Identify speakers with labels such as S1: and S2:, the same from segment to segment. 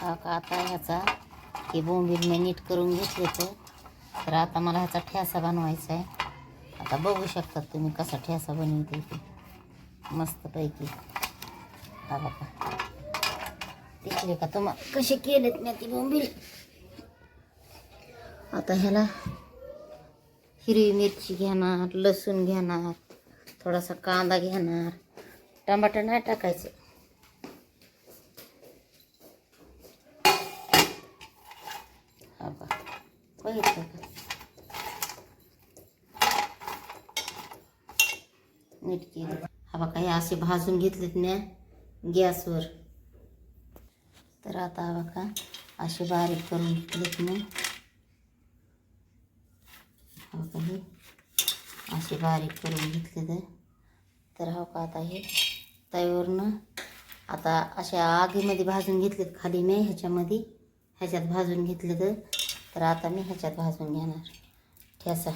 S1: का आता ह्याचा हे बोंबील मी नीट करून घेतलं तर. तर आता मला ह्याचा ठ्यासा बनवायचा आहे. आता बघू शकतात तुम्ही कसा ठ्यासा बनवते ते. मस्तपैकी. आला का दिसले का तुम्हा? कसे केलेत मी ती बोंबील? आता ह्याला हिरवी मिरची घेणार लसूण घेणार थोडासा कांदा घेणार. टमाटर नाही टाकायचं. हा बा बघितलं का नीट केलं. हा बघा हे असे भाजून घेतलेत ना गॅसवर. तर आता हा का असे बारीक करून घेतलेत ना. हा बघा हे असे बारीक करून घेतले तर तर हा का आता हे तव्यावरनं आता अशा आगीमध्ये भाजून घेतलेत खाली मी ह्याच्यामध्ये. ह्याच्यात भाजून घेतले तर तर आता मी ह्याच्यात भाजून घेणार. ठेसा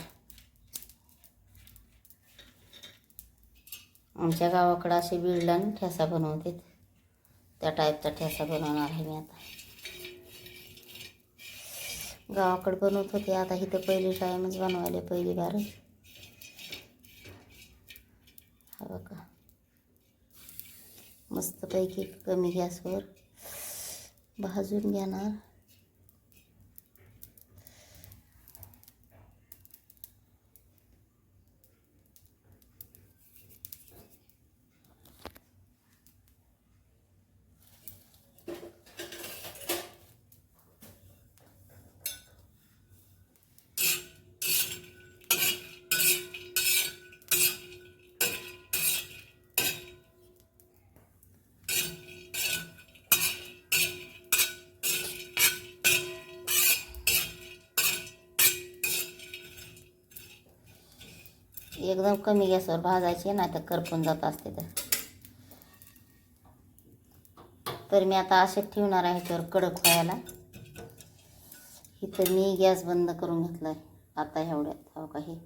S1: आमच्या गावाकडं असे बिळलान ठेसा बनवतात. त्या टाईपचा ठेसा बनवणार आहे मी आता. गावाकडं बनवत होते आता इथं पहिली टाईमच बनवायला पहिली बार. हवं का मस्तपैकी कमी गॅसवर भाजून घेणार. एकदम कमी गॅसवर भाजायची नाही तर करपून जात असते तर मी आता असेच ठेवणार आहे ह्याच्यावर कडक व्हायला. इथं मी गॅस बंद करून घेतला आता एवढ्यात हो? काही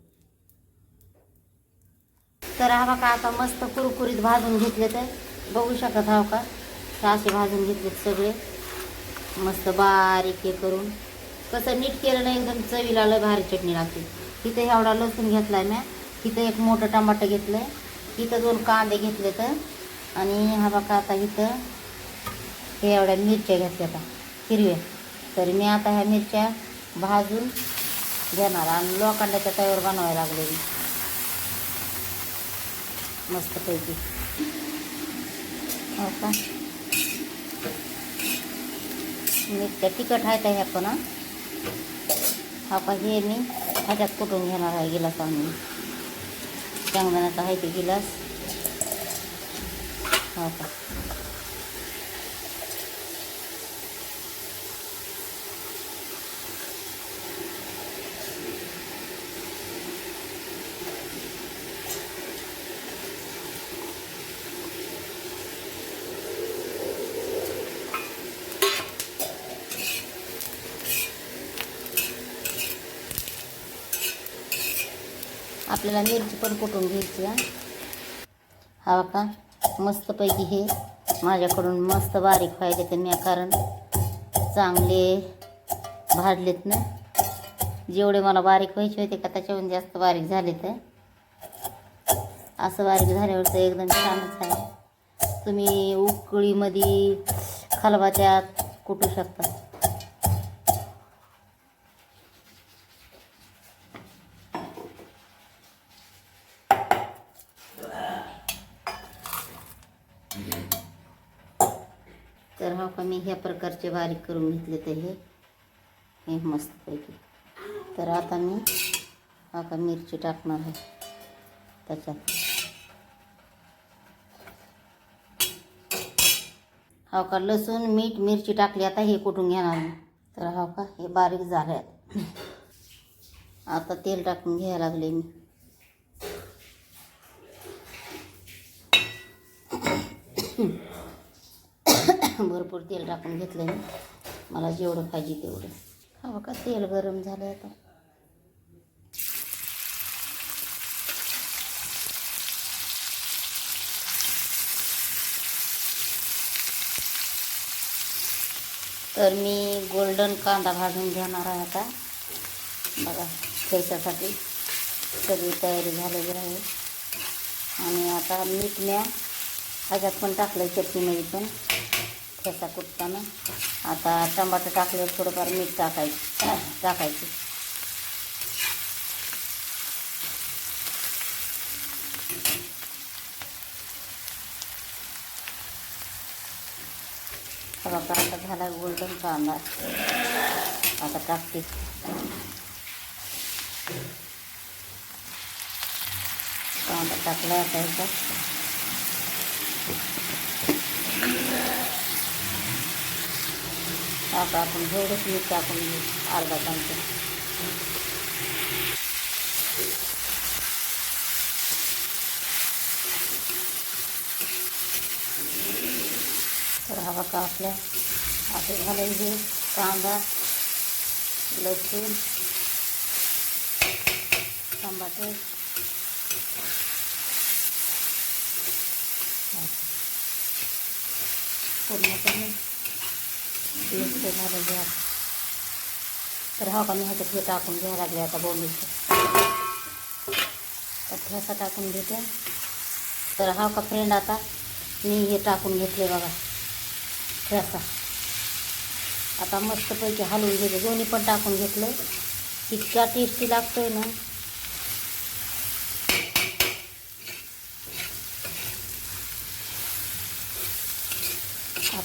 S1: तर हा बघा आता मस्त कुरकुरीत भाजून घेतले तर बघू शकत हा का? असे भाजून घेतलेत सगळे. मस्त बारीक हे करून. कसं नीट केलं ना एकदम चवीला लय भारी चटणी लागते. तिथे एवढा लसूण घेतलाय मी. इथं एक मोठं टमाटर घेतलं इथं दोन कांदे घेतले तर आणि हा बघा आता इथं हे एवढ्या मिरच्या घेतल्या आता. हिरव्या. तर मी आता ह्या मिरच्या भाजून घेणार आणि लोखंडाच्या तव्यावर बनवायला लागले मी. मस्तपैकी हो का? मिरच्या तिखट आहेत ह्या पण हा. का हे मी ह्याच्यात कुठून घेणार आहे गिलास सांगून शेंगदाण्याचा आहे ते गिलास हो का आपल्याला मिरची पण कुटून घ्यायची हा? का मस्तपैकी हे माझ्याकडून मस्त बारीक व्हायचे तर मी कारण चांगले भाजलेत ना. जेवढे मला बारीक व्हायचे होते का त्याच्याहून जास्त बारीक झाले तर असं बारीक झाल्यावर तर एकदम छानच आहे. तुम्ही उकळीमध्ये खलबात्यात कुटू शकता. तर हा का मी ह्या प्रकारचे बारीक करून घेतले तर हे हे मस्तपैकी. तर आता मी हा का मिरची टाकणार आहे त्याच्यात. हा का लसूण मीठ मिरची टाकली आता हे कुठून घेणार तर हा का हे बारीक झाले आता तेल टाकून घ्यायला लागले मी. भरपूर तेल टाकून घेतलं मला जेवढं पाहिजे तेवढं. खावं का? तेल गरम झालं आता. तर मी गोल्डन कांदा भाजून घेणार आहे आता. बघा ठेच्यासाठी सगळी तयारी झालेली आहे. आणि आता मीठ म्या ह्याच्यात पण टाकलं चटणीमध्ये पण. ठेचा कुटताना. आता टमाटर टाकल्यावर थोडंफार मीठ टाकायचं टाकायचं. हा बघा आता झाला गोल्डन कांदा. आता टाकते. कांदा टाकला आता ह्याचा आता आपण थोडंच मीठ टाकून घेऊ अर्धा चमचा तर हा बघा आपल्या असे झाले आहे तर हा का मी ह्याच्यात हे टाकून घ्यायला लागले आता बोंबीचं. तर ठेसा टाकून घेते तर हा का फ्रेंड आता मी हे टाकून घेतले बघा. ठेसा आता मस्तपैकी हलवून घेते. दोन्ही पण टाकून घेतलं इतका टेस्टी लागतोय ना.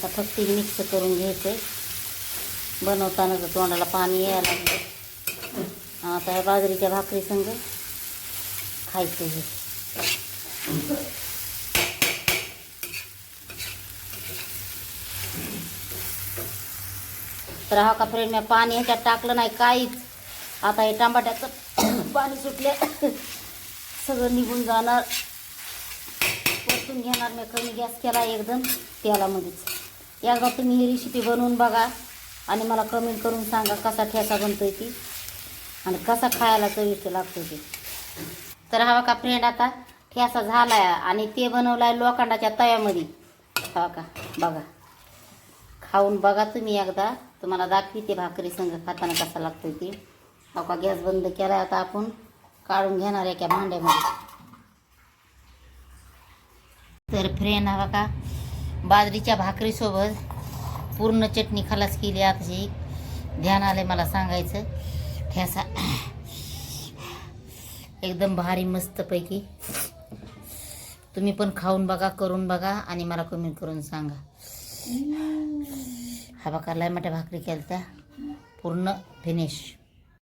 S1: आता फक्त मिक्स करून घ्यायचं. बनवताना तर तोंडाला पाणी यायला लागलं आता या बाजरीच्या भाकरी संग खायचं हे. तर हा का फ्रेंड मी पाणी ह्याच्यात टाकलं नाही काहीच. आता हे टमाट्याचं पाणी सुटले सगळं निघून जाणार. परतून घेणार मी कमी गॅस केला एकदम तेलामध्येच एकदा तुम्ही ही रेसिपी बनवून बघा आणि मला कमेंट करून सांगा कसा ठेचा बनतोय ती आणि कसा खायला चविष्ट लागतो ते. तर हवा का फ्रेंड आता? ठेसा झालाय आणि ते बनवलाय लोखंडाच्या तव्यामध्ये. हवा का? बघा. खाऊन बघा तुम्ही एकदा. तुम्हाला दाखवी ते भाकरी संग खाताना कसा लागतो ते. हो का गॅस बंद केला आता आपण. काढून घेणार एका भांड्यामध्ये. तर फ्रेंड हवा का? बाजरीच्या भाकरीसोबत पूर्ण चटणी खलास केली आताची ध्यान आलंय मला सांगायचं. ठेसा. एकदम भारी मस्तपैकी तुम्ही पण खाऊन बघा करून बघा आणि मला कमेंट करून सांगा. हा बघा लय मोठ्या भाकरी केल्या पूर्ण फिनिश